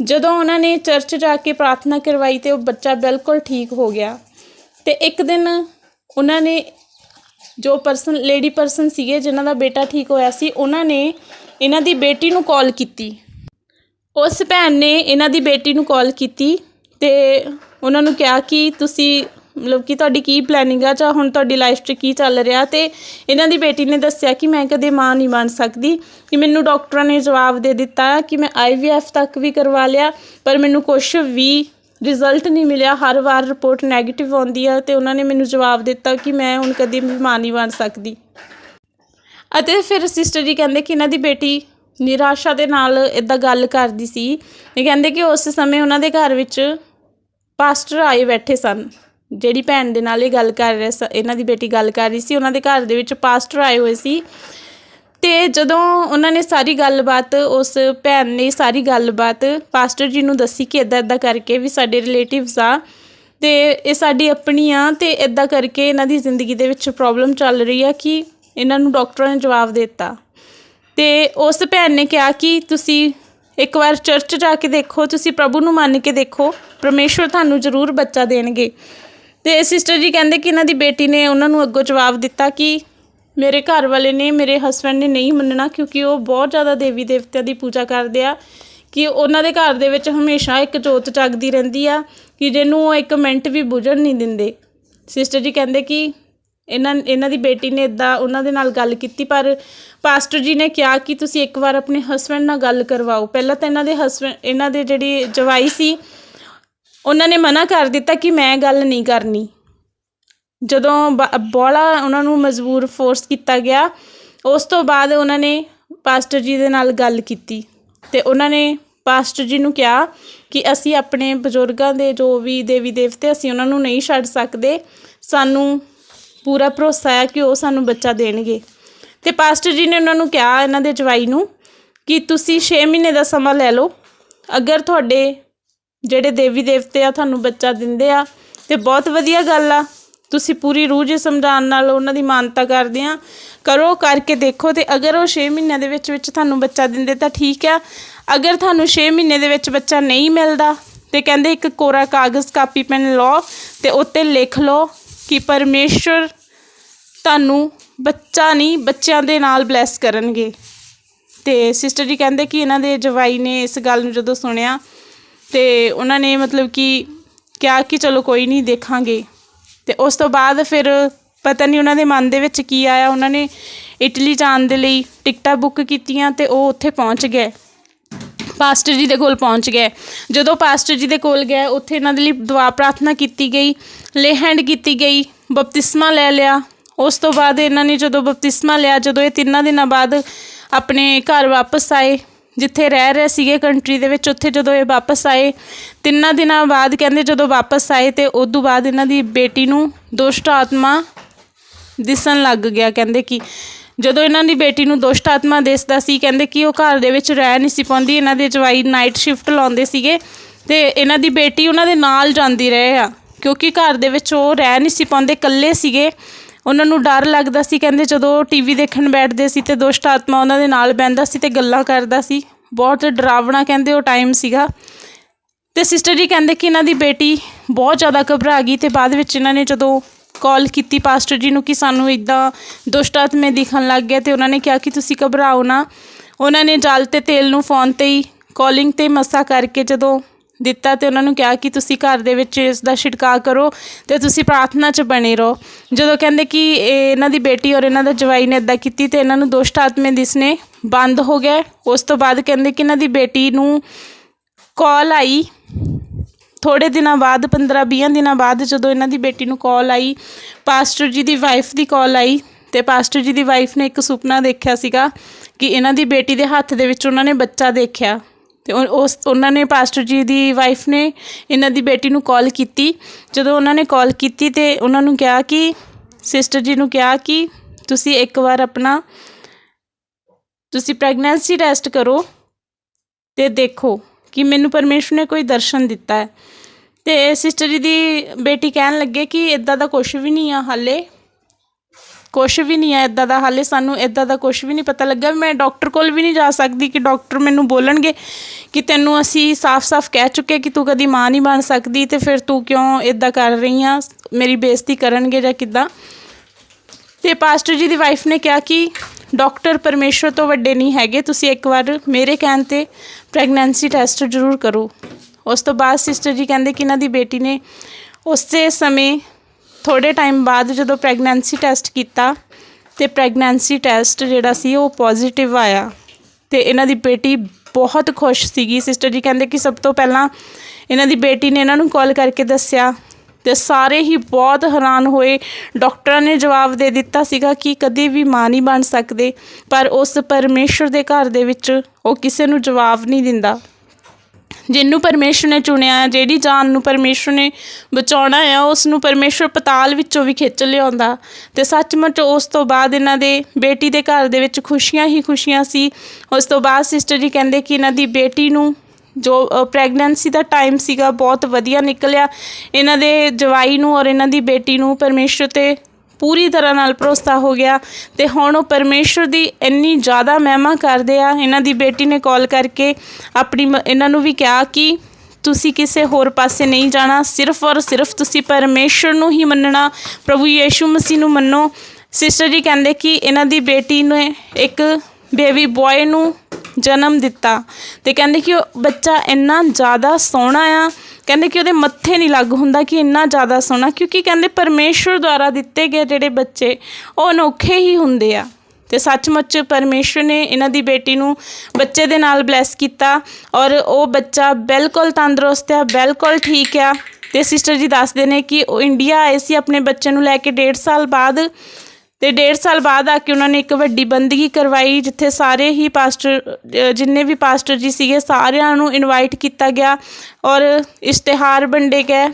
ਜਦੋਂ ਉਹਨਾਂ ਨੇ ਚਰਚ ਜਾ ਕੇ ਪ੍ਰਾਰਥਨਾ ਕਰਵਾਈ ਤੇ ਉਹ ਬੱਚਾ ਬਿਲਕੁਲ ਠੀਕ ਹੋ ਗਿਆ। ਤੇ ਇੱਕ ਦਿਨ ਉਹਨਾਂ ਨੇ ਜੋ ਪਰਸਨ, ਲੇਡੀ ਪਰਸਨ ਸੀਗੇ ਜਿਨ੍ਹਾਂ ਦਾ ਬੇਟਾ ਠੀਕ ਹੋਇਆ ਸੀ, ਉਹਨਾਂ ਨੇ ਇਹਨਾਂ ਦੀ ਬੇਟੀ ਨੂੰ ਕਾਲ ਕੀਤੀ। ਉਸ ਭੈਣ ਨੇ ਇਹਨਾਂ ਦੀ ਬੇਟੀ ਨੂੰ ਕਾਲ ਕੀਤੀ ਤੇ ਉਹਨਾਂ ਨੂੰ ਕਿਹਾ ਕਿ ਤੁਸੀਂ ਮਤਲਬ ਕਿ ਤੁਹਾਡੀ ਕੀ ਪਲੈਨਿੰਗ ਆ ਜਾਂ ਹੁਣ ਤੁਹਾਡੀ ਲਾਈਫ 'ਚ ਕੀ ਚੱਲ ਰਿਹਾ? ਤੇ ਇਹਨਾਂ ਦੀ ਬੇਟੀ ਨੇ ਦੱਸਿਆ ਕਿ ਮੈਂ ਕਦੇ ਮਾਂ ਨਹੀਂ ਬਣ ਸਕਦੀ, ਕਿ ਮੈਨੂੰ ਡਾਕਟਰਾਂ ਨੇ ਜਵਾਬ ਦੇ ਦਿੱਤਾ ਕਿ ਮੈਂ ਆਈਵੀਐਫ ਤੱਕ ਵੀ ਕਰਵਾ ਲਿਆ, ਪਰ ਮੈਨੂੰ ਕੁਝ ਵੀ ਰਿਜ਼ਲਟ ਨਹੀਂ ਮਿਲਿਆ। ਹਰ ਵਾਰ ਰਿਪੋਰਟ 네ਗੇਟਿਵ ਆਉਂਦੀ ਆ ਤੇ ਉਹਨਾਂ ਨੇ ਮੈਨੂੰ ਜਵਾਬ ਦਿੱਤਾ ਕਿ ਮੈਂ ਹੁਣ ਕਦੇ ਵੀ ਮਾਂ ਨਹੀਂ ਬਣ ਸਕਦੀ। ਅਤੇ ਫਿਰ ਸਿਸਟਰ ਜੀ ਕਹਿੰਦੇ ਕਿ ਇਹਨਾਂ ਦੀ ਬੇਟੀ ਨਿਰਾਸ਼ਾ ਦੇ ਨਾਲ ਇਦਾਂ ਗੱਲ ਕਰਦੀ ਸੀ। ਇਹ ਕਹਿੰਦੇ ਕਿ ਉਸ ਸਮੇਂ ਉਹਨਾਂ ਦੇ ਘਰ ਵਿੱਚ ਪਾਸਟਰ ਆਏ ਬੈਠੇ ਸਨ। ਜਿਹੜੀ ਭੈਣ ਦੇ ਨਾਲ ਇਹ ਗੱਲ ਕਰ ਰਿਹਾ ਸ, ਇਹਨਾਂ ਦੀ ਬੇਟੀ ਗੱਲ ਕਰ ਰਹੀ ਸੀ, ਉਹਨਾਂ ਦੇ ਘਰ ਦੇ ਵਿੱਚ ਪਾਸਟਰ ਆਏ ਹੋਏ ਸੀ। ਤੇ ਜਦੋਂ ਉਹਨਾਂ ਨੇ ਸਾਰੀ ਗੱਲਬਾਤ, ਉਸ ਭੈਣ ਨੇ ਸਾਰੀ ਗੱਲਬਾਤ ਪਾਸਟਰ ਜੀ ਨੂੰ ਦੱਸੀ ਕਿ ਇਦਾਂ ਇਦਾਂ ਕਰਕੇ ਵੀ ਸਾਡੇ ਰਿਲੇਟਿਵਸ ਆ, ਤੇ ਇਹ ਸਾਡੀ ਆਪਣੀ ਆ, ਤੇ ਇਦਾਂ ਕਰਕੇ ਇਹਨਾਂ ਦੀ ਜ਼ਿੰਦਗੀ ਦੇ ਵਿੱਚ ਪ੍ਰੋਬਲਮ ਚੱਲ ਰਹੀ ਆ ਕਿ ਇਹਨਾਂ ਨੂੰ ਡਾਕਟਰਾਂ ਨੇ ਜਵਾਬ ਦਿੱਤਾ। ਤੇ ਉਸ ਭੈਣ ਨੇ ਕਿਹਾ ਕਿ ਤੁਸੀਂ ਇੱਕ ਵਾਰ ਚਰਚ ਜਾ ਕੇ ਦੇਖੋ, ਤੁਸੀਂ ਪ੍ਰਭੂ ਨੂੰ ਮੰਨ ਕੇ ਦੇਖੋ, ਪਰਮੇਸ਼ਵਰ ਤੁਹਾਨੂੰ ਜ਼ਰੂਰ ਬੱਚਾ ਦੇਣਗੇ। ਤੇ ਸਿਸਟਰ ਜੀ ਕਹਿੰਦੇ ਕਿ ਇਹਨਾਂ ਦੀ ਬੇਟੀ ਨੇ ਉਹਨਾਂ ਨੂੰ ਅੱਗੋਂ ਜਵਾਬ ਦਿੱਤਾ ਕਿ ਮੇਰੇ ਘਰ ਵਾਲੇ ਨੇ, ਮੇਰੇ ਹਸਬੰਡ ਨੇ ਨਹੀਂ ਮੰਨਣਾ ਕਿਉਂਕਿ ਉਹ ਬਹੁਤ ਜ਼ਿਆਦਾ ਦੇਵੀ ਦੇਵਤਿਆਂ ਦੀ ਪੂਜਾ ਕਰਦੇ ਆ, ਕਿ ਉਹਨਾਂ ਦੇ ਘਰ ਦੇ ਵਿੱਚ ਹਮੇਸ਼ਾ ਇੱਕ ਜੋਤ ਜਗਦੀ ਰਹਿੰਦੀ ਆ, ਕਿ ਜਿਹਨੂੰ ਉਹ ਇੱਕ ਮਿੰਟ ਵੀ ਬੁਝਣ ਨਹੀਂ ਦਿੰਦੇ। ਸਿਸਟਰ ਜੀ ਕਹਿੰਦੇ ਕਿ ਇਹਨਾਂ ਇਹਨਾਂ ਦੀ ਬੇਟੀ ਨੇ ਇਦਾਂ ਉਹਨਾਂ ਦੇ ਨਾਲ ਗੱਲ ਕੀਤੀ, ਪਰ ਪਾਸਟਰ ਜੀ ਨੇ ਕਿਹਾ ਕਿ ਤੁਸੀਂ ਇੱਕ ਵਾਰ ਆਪਣੇ ਹਸਬੰਡ ਨਾਲ ਗੱਲ ਕਰਵਾਓ। ਪਹਿਲਾਂ ਤਾਂ ਇਹਨਾਂ ਦੇ ਹਸਬੰਡ ਇਹਨਾਂ ਦੇ ਜਿਹੜੀ ਜਵਾਈ ਸੀ ਉਹਨਾਂ ਨੇ ਮਨਾ ਕਰ ਦਿੱਤਾ ਕਿ ਮੈਂ ਗੱਲ ਨਹੀਂ ਕਰਨੀ। ਜਦੋਂ ਬੋਲਾ ਉਹਨਾਂ ਨੂੰ ਮਜਬੂਰ ਫੋਰਸ ਕੀਤਾ ਗਿਆ, ਉਸ ਤੋਂ ਬਾਅਦ ਉਹਨਾਂ ਨੇ ਪਾਸਟਰ ਜੀ ਦੇ ਨਾਲ ਗੱਲ ਕੀਤੀ ਤੇ ਉਹਨਾਂ ਨੇ ਪਾਸਟਰ ਜੀ ਨੂੰ ਕਿਹਾ ਕਿ ਅਸੀਂ ਆਪਣੇ ਬਜ਼ੁਰਗਾਂ ਦੇ ਜੋ ਵੀ ਦੇਵੀ ਦੇਵਤੇ ਅਸੀਂ ਉਹਨਾਂ ਨੂੰ ਨਹੀਂ ਛੱਡ ਸਕਦੇ, ਸਾਨੂੰ ਪੂਰਾ ਭਰੋਸਾ ਹੈ ਕਿ ਉਹ ਸਾਨੂੰ ਬੱਚਾ ਦੇਣਗੇ। ਤੇ ਪਾਸਟਰ ਜੀ ਨੇ ਉਹਨਾਂ ਨੂੰ ਕਿਹਾ, ਇਹਨਾਂ ਦੇ ਜਵਾਈ ਨੂੰ, ਕਿ ਤੁਸੀਂ 6 ਮਹੀਨੇ ਦਾ ਸਮਾਂ ਲੈ ਲਓ, ਅਗਰ ਤੁਹਾਡੇ ਜਿਹੜੇ ਦੇਵੀ ਦੇਵਤੇ ਆ ਤੁਹਾਨੂੰ ਬੱਚਾ ਦਿੰਦੇ ਆ, ਤੇ ਬਹੁਤ ਵਧੀਆ ਗੱਲ ਆ। ਤੁਸੀਂ ਪੂਰੀ ਰੂਹ ਜੇ ਸਮਝਾਉਣ ਨਾਲ ਉਹਨਾਂ ਦੀ ਮਾਨਤਾ ਕਰਦੇ ਆ। ਕਰੋ, ਕਰਕੇ ਦੇਖੋ ਤੇ ਅਗਰ ਉਹ 6 ਮਹੀਨਿਆਂ ਦੇ ਵਿੱਚ ਵਿੱਚ ਤੁਹਾਨੂੰ ਬੱਚਾ ਦਿੰਦੇ ਤਾਂ ਠੀਕ ਆ। ਅਗਰ ਤੁਹਾਨੂੰ 6 ਮਹੀਨੇ ਦੇ ਵਿੱਚ ਬੱਚਾ ਨਹੀਂ ਮਿਲਦਾ, ਤੇ ਕਹਿੰਦੇ ਇੱਕ ਕੋਰਾ ਕਾਗਜ਼ ਕਾਪੀ ਪੈਨ ਲਓ ਤੇ ਉੱਤੇ ਲਿਖ ਲਓ ਕਿ ਪਰਮੇਸ਼ਰ ਤੁਹਾਨੂੰ ਬੱਚਾ ਨਹੀਂ, ਬੱਚਿਆਂ ਦੇ ਨਾਲ ਬਲੈਸ ਕਰਨਗੇ। ਤੇ ਸਿਸਟਰ ਜੀ ਕਹਿੰਦੇ ਕਿ ਇਹਨਾਂ ਦੇ ਜਵਾਈ ਨੇ ਇਸ ਗੱਲ ਨੂੰ ਜਦੋਂ ਸੁਣਿਆ ਤੇ ਉਹਨਾਂ ਨੇ ਮਤਲਬ ਕਿ ਕਿਹਾ ਕਿ ਚਲੋ ਕੋਈ ਨਹੀਂ, ਦੇਖਾਂਗੇ। ਤੇ ਉਸ ਤੋਂ ਬਾਅਦ ਫਿਰ ਪਤਾ ਨਹੀਂ ਉਹਨਾਂ ਦੇ ਮਨ ਦੇ ਵਿੱਚ ਕੀ ਆਇਆ। ਉਹਨਾਂ ਨੇ ਇਟਲੀ ਜਾਣ ਦੇ ਲਈ ਟਿਕਟਾਂ ਬੁੱਕ ਕੀਤੀਆਂ ਤੇ ਉਹ ਉੱਥੇ ਪਹੁੰਚ ਗਏ। ਪਾਸਟਰ ਜੀ ਦੇ ਕੋਲ ਪਹੁੰਚ ਗਏ। ਜਦੋਂ ਪਾਸਟਰ ਜੀ ਦੇ ਕੋਲ ਗਏ, ਉੱਥੇ ਇਹਨਾਂ ਦੇ ਲਈ ਦੁਆ ਪ੍ਰਾਰਥਨਾ ਕੀਤੀ ਗਈ ਲੇ ਹੈਂਡ ਕੀਤੀ ਗਈ, ਬਪਤਿਸਮਾ ਲੈ ਲਿਆ। ਉਸ ਤੋਂ ਬਾਅਦ ਇਹਨਾਂ ਨੇ ਜਦੋਂ ਬਪਤਿਸਮਾ ਲਿਆ, ਜਦੋਂ ਇਹ ਤਿੰਨਾਂ ਦਿਨਾਂ ਬਾਅਦ ਆਪਣੇ ਘਰ ਵਾਪਸ ਆਏ ਜਿੱਥੇ ਰਹਿ ਰਹੇ ਸੀਗੇ ਕੰਟਰੀ ਦੇ ਵਿੱਚ, ਉੱਥੇ ਜਦੋਂ ਇਹ ਵਾਪਸ ਆਏ, ਤਿੰਨਾਂ ਦਿਨਾਂ ਬਾਅਦ ਕਹਿੰਦੇ ਜਦੋਂ ਵਾਪਸ ਆਏ ਤੇ ਉਸ ਤੋਂ ਬਾਅਦ ਇਹਨਾਂ ਦੀ ਬੇਟੀ ਨੂੰ ਦੁਸ਼ਟ ਆਤਮਾ ਦਿਸਣ ਲੱਗ ਗਿਆ। ਕਹਿੰਦੇ ਕਿ ਜਦੋਂ ਇਹਨਾਂ ਦੀ ਬੇਟੀ ਨੂੰ ਦੁਸ਼ਟ ਆਤਮਾ ਦਿਸਦਾ ਸੀ, ਕਹਿੰਦੇ ਕਿ ਉਹ ਘਰ ਦੇ ਵਿੱਚ ਰਹਿ ਨਹੀਂ ਸੀ ਪਾਉਂਦੀ, ਇਹਨਾਂ ਦੇ ਜਵਾਈ ਨਾਈਟ ਸ਼ਿਫਟ ਲਾਉਂਦੇ ਸੀਗੇ ਤੇ ਇਹਨਾਂ ਦੀ ਬੇਟੀ ਉਹਨਾਂ ਦੇ ਨਾਲ ਜਾਂਦੀ ਰਹੇ ਆ, ਕਿਉਂਕਿ ਘਰ ਦੇ ਵਿੱਚ ਉਹ ਰਹਿ ਨਹੀਂ ਸੀ ਪਾਉਂਦੇ, ਇਕੱਲੇ ਸੀਗੇ। ਉਹਨਾਂ ਨੂੰ ਡਰ ਲੱਗਦਾ ਸੀ, ਕਹਿੰਦੇ ਜਦੋਂ ਟੀਵੀ ਦੇਖਣ ਬੈਠਦੇ ਸੀ ਤੇ ਦੁਸ਼ਟ ਆਤਮਾ ਉਹਨਾਂ ਦੇ ਨਾਲ ਬੈੰਦਾ ਸੀ ਤੇ ਗੱਲਾਂ ਕਰਦਾ ਸੀ। ਬਹੁਤ ਡਰਾਵਣਾ ਕਹਿੰਦੇ ਉਹ ਟਾਈਮ ਸੀਗਾ। ਤੇ ਸਿਸਟਰ ਜੀ ਕਹਿੰਦੇ ਕਿ ਇਹਨਾਂ ਦੀ ਬੇਟੀ ਬਹੁਤ ਜ਼ਿਆਦਾ ਘਬਰਾ ਗਈ ਤੇ ਬਾਅਦ ਵਿੱਚ ਇਹਨਾਂ ਨੇ ਜਦੋਂ ਕਾਲ ਕੀਤੀ ਪਾਸਟਰ ਜੀ ਨੂੰ ਕਿ ਸਾਨੂੰ ਇਦਾਂ ਦੁਸ਼ਟ ਆਤਮੇ ਦਿਖਣ ਲੱਗ ਗਏ ਤੇ ਉਹਨਾਂ ਨੇ ਕਿਹਾ ਕਿ ਤੁਸੀਂ ਘਬਰਾਓ ਨਾ। ਉਹਨਾਂ ਨੇ ਜਲ ਤੇ ਤੇਲ ਨੂੰ ਫੋਨ ਤੇ ਹੀ ਕਾਲਿੰਗ ਤੇ ਮਸਾ ਕਰਕੇ ਜਦੋਂ ਦਿੱਤਾ ਤੇ ਉਹਨਾਂ ਨੂੰ ਕਿਹਾ ਕਿ ਤੁਸੀਂ ਘਰ ਦੇ ਵਿੱਚ ਇਸ ਦਾ ਛਿੜਕਾਅ ਕਰੋ ਤੇ ਤੁਸੀਂ ਪ੍ਰਾਰਥਨਾ 'ਚ ਬਣੇ ਰਹੋ। ਜਦੋਂ ਕਹਿੰਦੇ ਕਿ ਇਹ ਇਹਨਾਂ ਦੀ ਬੇਟੀ ਔਰ ਇਹਨਾਂ ਦਾ ਜਵਾਈ ਨੇ ਇਦਾਂ ਕੀਤੀ ਤੇ ਇਹਨਾਂ ਨੂੰ ਦੁਸ਼ਟ ਆਤਮੇ ਦਿਸਨੇ ਬੰਦ ਹੋ ਗਏ ਉਸ ਤੋਂ ਬਾਅਦ ਕਹਿੰਦੇ ਕਿ ਇਹਨਾਂ ਦੀ ਬੇਟੀ ਨੂੰ ਕਾਲ ਆਈ। ਥੋੜੇ ਦਿਨਾਂ ਬਾਅਦ 15-20 ਦਿਨਾਂ ਬਾਅਦ ਜਦੋਂ ਇਹਨਾਂ ਦੀ ਬੇਟੀ ਨੂੰ ਕਾਲ ਆਈ, ਪਾਸਟਰ ਜੀ ਦੀ ਵਾਈਫ ਦੀ ਕਾਲ ਆਈ ਤੇ ਪਾਸਟਰ ਜੀ ਦੀ ਵਾਈਫ ਨੇ ਇੱਕ ਸੁਪਨਾ ਦੇਖਿਆ ਸੀਗਾ ਕਿ ਇਹਨਾਂ ਦੀ ਬੇਟੀ ਦੇ ਹੱਥ ਦੇ ਵਿੱਚ ਉਹਨਾਂ ਨੇ ਬੱਚਾ ਦੇਖਿਆ। ਤੇ ਉਸ ਉਹਨਾਂ ਨੇ ਪਾਸਟਰ ਜੀ ਦੀ ਵਾਈਫ ਨੇ ਇਹਨਾਂ ਦੀ ਬੇਟੀ ਨੂੰ ਕਾਲ ਕੀਤੀ। ਜਦੋਂ ਉਹਨਾਂ ਨੇ ਕਾਲ ਕੀਤੀ ਤੇ ਉਹਨਾਂ ਨੂੰ ਕਿਹਾ ਕਿ ਸਿਸਟਰ ਜੀ ਨੂੰ ਕਿਹਾ ਕਿ ਤੁਸੀਂ ਇੱਕ ਵਾਰ ਆਪਣਾ, ਤੁਸੀਂ ਪ੍ਰੈਗਨੈਂਸੀ ਟੈਸਟ ਕਰੋ ਤੇ ਦੇਖੋ ਕਿ ਮੈਨੂੰ ਪਰਮੇਸ਼ਰ ਨੇ ਕੋਈ ਦਰਸ਼ਨ ਦਿੱਤਾ ਹੈ। ਤੇ ਸਿਸਟਰ ਜੀ ਦੀ ਬੇਟੀ ਕਹਿਣ ਲੱਗੇ ਕਿ ਇਦਾਂ ਦਾ ਕੁਝ ਵੀ ਨਹੀਂ ਆ ਹਾਲੇ। ਕੁਝ ਵੀ ਨਹੀਂ ਹੈ ਇਦਾਂ ਦਾ ਹਾਲੇ ਸਾਨੂੰ ਇਦਾਂ ਦਾ ਕੁਝ ਵੀ ਨਹੀਂ ਪਤਾ ਲੱਗਾ। ਮੈਂ ਡਾਕਟਰ ਕੋਲ ਵੀ ਨਹੀਂ ਜਾ ਸਕਦੀ ਕਿ ਡਾਕਟਰ ਮੈਨੂੰ ਬੋਲਣਗੇ ਕਿ ਤੈਨੂੰ ਅਸੀਂ ਸਾਫ਼-ਸਾਫ਼ ਕਹਿ ਚੁੱਕੇ ਕਿ ਤੂੰ ਕਦੀ ਮਾਂ ਨਹੀਂ ਬਣ ਸਕਦੀ ਤੇ ਫਿਰ ਤੂੰ ਕਿਉਂ ਇਦਾਂ ਕਰ ਰਹੀ ਆ? ਮੇਰੀ ਬੇਇੱਜ਼ਤੀ ਕਰਨਗੇ ਜਾਂ ਕਿਦਾਂ? ਤੇ ਪਾਸਟਰ ਜੀ ਦੀ ਵਾਈਫ ਨੇ ਕਿਹਾ ਕਿ ਡਾਕਟਰ ਪਰਮੇਸ਼ਰ ਤੋਂ ਵੱਡੇ ਨਹੀਂ ਹੈਗੇ, ਤੁਸੀਂ ਇੱਕ ਵਾਰ ਮੇਰੇ ਕਹਿਣ ਤੇ ਪ੍ਰੈਗਨੈਂਸੀ ਟੈਸਟ ਜ਼ਰੂਰ ਕਰੋ। ਉਸ ਤੋਂ ਬਾਅਦ ਸਿਸਟਰ ਜੀ ਕਹਿੰਦੇ ਕਿ ਇਹਨਾਂ ਦੀ ਬੇਟੀ ਨੇ ਉਸੇ ਸਮੇਂ ਥੋੜੇ ਟਾਈਮ ਬਾਅਦ ਜਦੋਂ ਪ੍ਰੈਗਨੈਂਸੀ ਟੈਸਟ ਕੀਤਾ ਤੇ ਪ੍ਰੈਗਨੈਂਸੀ ਟੈਸਟ ਜਿਹੜਾ ਸੀ ਉਹ ਪੋਜ਼ਿਟਿਵ ਆਇਆ ਤੇ ਇਹਨਾਂ ਦੀ ਬੇਟੀ ਬਹੁਤ ਖੁਸ਼ ਸੀਗੀ। ਸਿਸਟਰ ਜੀ ਕਹਿੰਦੇ ਕਿ ਸਭ ਤੋਂ ਪਹਿਲਾਂ ਇਹਨਾਂ ਦੀ ਬੇਟੀ ਨੇ ਇਹਨਾਂ ਨੂੰ ਕਾਲ ਕਰਕੇ ਦੱਸਿਆ ਤੇ ਸਾਰੇ ਹੀ ਬਹੁਤ ਹੈਰਾਨ ਹੋਏ। ਡਾਕਟਰਾਂ ਨੇ ਜਵਾਬ ਦੇ ਦਿੱਤਾ ਸੀਗਾ ਕਿ ਕਦੇ ਵੀ ਮਾਂ ਨਹੀਂ ਬਣ ਸਕਦੇ, ਪਰ ਉਸ ਪਰਮੇਸ਼ਰ ਦੇ ਘਰ ਦੇ ਵਿੱਚ ਉਹ ਕਿਸੇ ਨੂੰ ਜਵਾਬ ਨਹੀਂ ਦਿੰਦਾ। ਜਿਹਨੂੰ ਪਰਮੇਸ਼ਰ ਨੇ ਚੁਣਿਆ ਜਿਹੜੀ ਜਾਨ ਨੂੰ ਪਰਮੇਸ਼ਰ ਨੇ ਬਚਾਉਣਾ ਆ ਉਸ ਨੂੰ ਪਰਮੇਸ਼ਰ ਪਤਾਲ ਵਿੱਚੋਂ ਵੀ ਖਿੱਚ ਲਿਆਉਂਦਾ। ਤੇ ਸੱਚਮੁੱਚ ਉਸ ਤੋਂ ਬਾਅਦ ਇਹਨਾਂ ਦੇ ਬੇਟੀ ਦੇ ਘਰ ਦੇ ਵਿੱਚ ਖੁਸ਼ੀਆਂ ਹੀ ਖੁਸ਼ੀਆਂ ਸੀ। ਉਸ ਤੋਂ ਬਾਅਦ ਸਿਸਟਰ ਜੀ ਕਹਿੰਦੇ ਕਿ ਇਹਨਾਂ ਦੀ ਬੇਟੀ ਨੂੰ ਜੋ ਪ੍ਰੈਗਨੈਂਸੀ ਦਾ ਟਾਈਮ ਸੀਗਾ, ਬਹੁਤ ਵਧੀਆ ਨਿਕਲਿਆ। ਇਹਨਾਂ ਦੇ ਜਵਾਈ ਨੂੰ ਔਰ ਇਹਨਾਂ ਦੀ ਬੇਟੀ ਨੂੰ ਪਰਮੇਸ਼ਰ ਤੇ ਪੂਰੀ ਤਰ੍ਹਾਂ ਨਾਲ ਭਰੋਸਾ ਹੋ ਗਿਆ ਤੇ ਹੁਣ ਉਹ ਪਰਮੇਸ਼ਰ ਦੀ ਇੰਨੀ ਜ਼ਿਆਦਾ ਮਹਿਮਾ ਕਰਦੇ ਆ, ਇਹਨਾਂ ਦੀ ਬੇਟੀ ਨੇ ਕਾਲ ਕਰਕੇ ਆਪਣੀ ਇਹਨਾਂ ਨੂੰ ਵੀ ਕਿਹਾ ਕਿ ਤੁਸੀਂ ਕਿਸੇ ਹੋਰ ਪਾਸੇ ਨਹੀਂ ਜਾਣਾ, ਸਿਰਫ ਔਰ ਸਿਰਫ ਤੁਸੀਂ ਪਰਮੇਸ਼ਰ ਨੂੰ ਹੀ ਮੰਨਣਾ, ਪ੍ਰਭੂ ਯੇਸ਼ੂ ਮਸੀਹ ਨੂੰ ਮੰਨੋ। ਸਿਸਟਰ ਜੀ ਕਹਿੰਦੇ ਕਿ ਇਹਨਾਂ ਦੀ ਬੇਟੀ ਨੇ ਇੱਕ ਬੇਬੀ ਬॉय ਨੂੰ ਜਨਮ ਦਿੱਤਾ ਤੇ ਕਹਿੰਦੇ ਕਿ ਉਹ ਬੱਚਾ ਇੰਨਾ ਜ਼ਿਆਦਾ ਸੋਹਣਾ ਆ ਕਹਿੰਦੇ ਕਿ ਉਹਦੇ ਮੱਥੇ ਨਹੀਂ ਲੱਗ ਹੁੰਦਾ ਕਿ ਇੰਨਾ ਜ਼ਿਆਦਾ ਸੋਹਣਾ, ਕਿਉਂਕਿ ਕਹਿੰਦੇ ਪਰਮੇਸ਼ਵਰ ਦੁਆਰਾ ਦਿੱਤੇ ਗਏ ਜਿਹੜੇ ਬੱਚੇ, ਉਹ ਅਨੋਖੇ ਹੀ ਹੁੰਦੇ ਆ। ਤੇ ਸੱਚਮੁੱਚ ਪਰਮੇਸ਼ਵਰ ਨੇ ਇਹਨਾਂ ਦੀ ਬੇਟੀ ਨੂੰ ਬੱਚੇ ਦੇ ਨਾਲ ਬਲੈਸ ਕੀਤਾ ਔਰ ਉਹ ਬੱਚਾ ਬਿਲਕੁਲ ਤੰਦਰੁਸਤ ਆ, ਬਿਲਕੁਲ ਠੀਕ ਆ। ਤੇ ਸਿਸਟਰ ਜੀ ਦੱਸਦੇ ਨੇ ਕਿ ਉਹ ਇੰਡੀਆ ਆਏ ਸੀ ਆਪਣੇ ਬੱਚੇ ਨੂੰ ਲੈ ਕੇ ਡੇਢ ਸਾਲ ਬਾਅਦ। ਤੇ ਡੇਢ ਸਾਲ ਬਾਅਦ ਆ ਕੇ ਉਹਨਾਂ ਨੇ ਇੱਕ ਵੱਡੀ ਬੰਦਗੀ ਕਰਵਾਈ, ਜਿੱਥੇ ਸਾਰੇ ਹੀ ਪਾਸਟਰ ਜਿੰਨੇ ਵੀ ਪਾਸਟਰ ਜੀ ਸੀਗੇ, ਸਾਰਿਆਂ ਨੂੰ ਇਨਵਾਈਟ ਕੀਤਾ ਗਿਆ ਔਰ ਇਸ਼ਤਿਹਾਰ ਵੰਡੇ ਗਏ।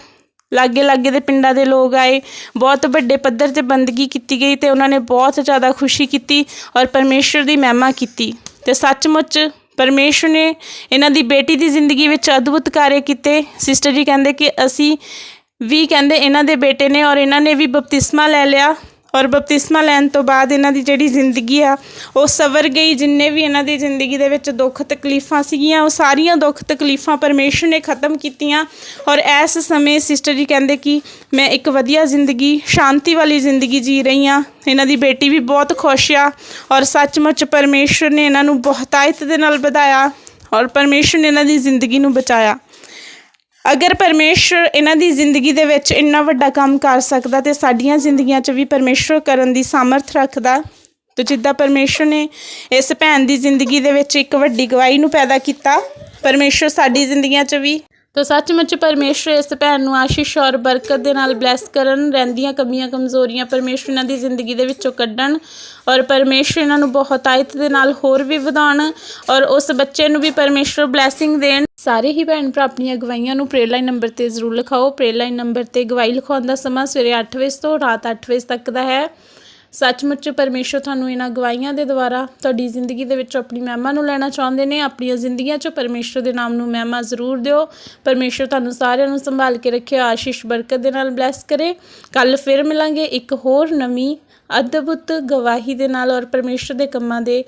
ਲਾਗੇ ਲਾਗੇ ਦੇ ਪਿੰਡਾਂ ਦੇ ਲੋਕ ਆਏ। ਬਹੁਤ ਵੱਡੇ ਪੱਧਰ ਤੇ ਬੰਦਗੀ ਕੀਤੀ ਗਈ ਤੇ ਉਹਨਾਂ ਨੇ ਬਹੁਤ ਜ਼ਿਆਦਾ ਖੁਸ਼ੀ ਕੀਤੀ ਔਰ ਪਰਮੇਸ਼ਰ ਦੀ ਮਹਿਮਾ ਕੀਤੀ। ਤੇ ਸੱਚਮੁੱਚ ਪਰਮੇਸ਼ਰ ਨੇ ਇਹਨਾਂ ਦੀ ਬੇਟੀ ਦੀ ਜ਼ਿੰਦਗੀ ਵਿੱਚ ਅਦਭੁਤ ਕਾਰਜ ਕੀਤੇ। ਸਿਸਟਰ ਜੀ ਕਹਿੰਦੇ ਕਿ ਅਸੀਂ ਵੀ ਕਹਿੰਦੇ ਇਹਨਾਂ ਦੇ ਬੇਟੇ ਨੇ ਔਰ ਇਹਨਾਂ ਨੇ ਵੀ ਬਪਤਿਸਮਾ ਲੈ ਲਿਆ। ਔਰ ਬਪਤਿਸਮਾ ਲੈਣ ਤੋਂ ਬਾਅਦ ਇਹਨਾਂ ਦੀ ਜਿਹੜੀ ਜ਼ਿੰਦਗੀ ਆ, ਉਹ ਸਵਰ ਗਈ, ਜਿੰਨੇ ਵੀ ਇਹਨਾਂ ਦੀ ਜ਼ਿੰਦਗੀ ਦੇ ਵਿੱਚ ਦੁੱਖ ਤਕਲੀਫਾਂ ਸੀਗੀਆਂ, ਉਹ ਸਾਰੀਆਂ ਦੁੱਖ ਤਕਲੀਫਾਂ ਪਰਮੇਸ਼ਰ ਨੇ ਖਤਮ ਕੀਤੀਆਂ। ਔਰ ਇਸ ਸਮੇਂ ਸਿਸਟਰ ਜੀ ਕਹਿੰਦੇ ਕਿ ਮੈਂ ਇੱਕ ਵਧੀਆ ਜ਼ਿੰਦਗੀ, ਸ਼ਾਂਤੀ ਵਾਲੀ ਜ਼ਿੰਦਗੀ ਜੀ ਰਹੀ ਹਾਂ। ਇਹਨਾਂ ਦੀ ਬੇਟੀ ਵੀ ਬਹੁਤ ਖੁਸ਼ ਆ ਔਰ ਸੱਚਮੁੱਚ ਪਰਮੇਸ਼ਰ ਨੇ ਇਹਨਾਂ ਨੂੰ ਬਹੁਤਾਇਤ ਦੇ ਨਾਲ ਵਧਾਇਆ ਔਰ ਪਰਮੇਸ਼ਰ ਨੇ ਇਹਨਾਂ ਦੀ ਜ਼ਿੰਦਗੀ ਨੂੰ ਬਚਾਇਆ। ਅਗਰ ਪਰਮੇਸ਼ਰ ਇਹਨਾਂ ਦੀ ਜ਼ਿੰਦਗੀ ਦੇ ਵਿੱਚ ਇੰਨਾ ਵੱਡਾ ਕੰਮ ਕਰ ਸਕਦਾ ਤੇ ਸਾਡੀਆਂ ਜ਼ਿੰਦਗੀਆਂ 'ਚ ਵੀ ਪਰਮੇਸ਼ਰ ਕਰਨ ਦੀ ਸਾਮਰਥ ਰੱਖਦਾ, ਤੇ ਜਿੱਦਾਂ ਪਰਮੇਸ਼ਰ ਨੇ ਇਸ ਭੈਣ ਦੀ ਜ਼ਿੰਦਗੀ ਦੇ ਵਿੱਚ ਇੱਕ ਵੱਡੀ ਗਵਾਹੀ ਨੂੰ ਪੈਦਾ ਕੀਤਾ ਪਰਮੇਸ਼ਰ ਸਾਡੀ ਜ਼ਿੰਦਗੀਆਂ 'ਚ ਵੀ ਤਾਂ ਸੱਚਮੁੱਚ ਪਰਮੇਸ਼ਰ ਇਸ ਭੈਣ ਨੂੰ ਆਸ਼ੀਸ਼ ਔਰ ਬਰਕਤ ਦੇ ਨਾਲ ਬਲੈਸ ਕਰਨ, ਰਹਿੰਦੀਆਂ ਕਮੀਆਂ, ਕਮਜ਼ੋਰੀਆਂ ਪਰਮੇਸ਼ਰ ਇਹਨਾਂ ਦੀ ਜ਼ਿੰਦਗੀ ਦੇ ਵਿੱਚੋਂ ਕੱਢਣ ਔਰ ਪਰਮੇਸ਼ਰ ਇਹਨਾਂ ਨੂੰ ਬਹੁਤ ਆਇਤ ਦੇ ਨਾਲ ਹੋਰ ਵੀ ਵਧਾਉਣ ਔਰ ਉਸ ਬੱਚੇ ਨੂੰ ਵੀ ਪਰਮੇਸ਼ਰ ਬਲੇਸਿੰਗ ਦੇਣ। ਸਾਰੇ ਹੀ ਭੈਣ ਭਰਾ ਆਪਣੀਆਂ ਗਵਾਹੀਆਂ ਨੂੰ ਪ੍ਰੇਅਰ ਲਾਈਨ ਨੰਬਰ ਤੇ ਜ਼ਰੂਰ ਲਿਖਾਓ। ਪ੍ਰੇਅਰ ਲਾਈਨ ਨੰਬਰ ਤੇ ਗਵਾਈ ਲਿਖਾਉਣ ਦਾ ਸਮਾਂ ਸਵੇਰੇ 8 ਵਜੇ ਤੋਂ ਰਾਤ 8 ਵਜੇ ਤੱਕ ਦਾ ਹੈ। ਸੱਚਮੁੱਚ ਪਰਮੇਸ਼ਰ ਤੁਹਾਨੂੰ ਇਹਨਾਂ ਗਵਾਹੀਆਂ ਦੇ ਦੁਆਰਾ ਤੁਹਾਡੀ ਜ਼ਿੰਦਗੀ ਦੇ ਵਿੱਚ ਆਪਣੀ ਮਹਿਮਾ ਨੂੰ ਲੈਣਾ ਚਾਹੁੰਦੇ ਨੇ, ਆਪਣੀਆਂ ਜ਼ਿੰਦਗੀਆਂ 'ਚ ਪਰਮੇਸ਼ਰ ਦੇ ਨਾਮ ਨੂੰ ਮਹਿਮਾ ਜ਼ਰੂਰ ਦਿਓ। ਪਰਮੇਸ਼ਰ ਤੁਹਾਨੂੰ ਸਾਰਿਆਂ ਨੂੰ ਸੰਭਾਲ ਕੇ ਰੱਖੇ, ਆਸ਼ੀਸ਼ ਬਰਕਤ ਦੇ ਨਾਲ ਬਲੈਸ ਕਰੇ। ਕੱਲ ਫਿਰ ਮਿਲਾਂਗੇ ਇੱਕ ਹੋਰ ਨਵੀਂ ਅਦਭੁਤ ਗਵਾਹੀ ਦੇ ਨਾਲ ਔਰ ਪਰਮੇਸ਼ਰ ਦੇ ਕੰਮਾਂ ਦੇ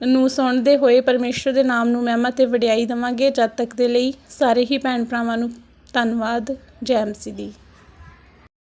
ਨੂੰ ਸੁਣਦੇ ਹੋਏ ਪਰਮੇਸ਼ਰ ਦੇ ਨਾਮ ਨੂੰ ਮਹਿਮਾ ਤੇ ਵਡਿਆਈ ਦੇਵਾਂਗੇ। ਜਦ ਤੱਕ ਦੇ ਲਈ ਸਾਰੇ ਹੀ ਭੈਣ ਭਰਾਵਾਂ ਨੂੰ ਧੰਨਵਾਦ। ਜੈ ਮਸੀਹ ਦੀ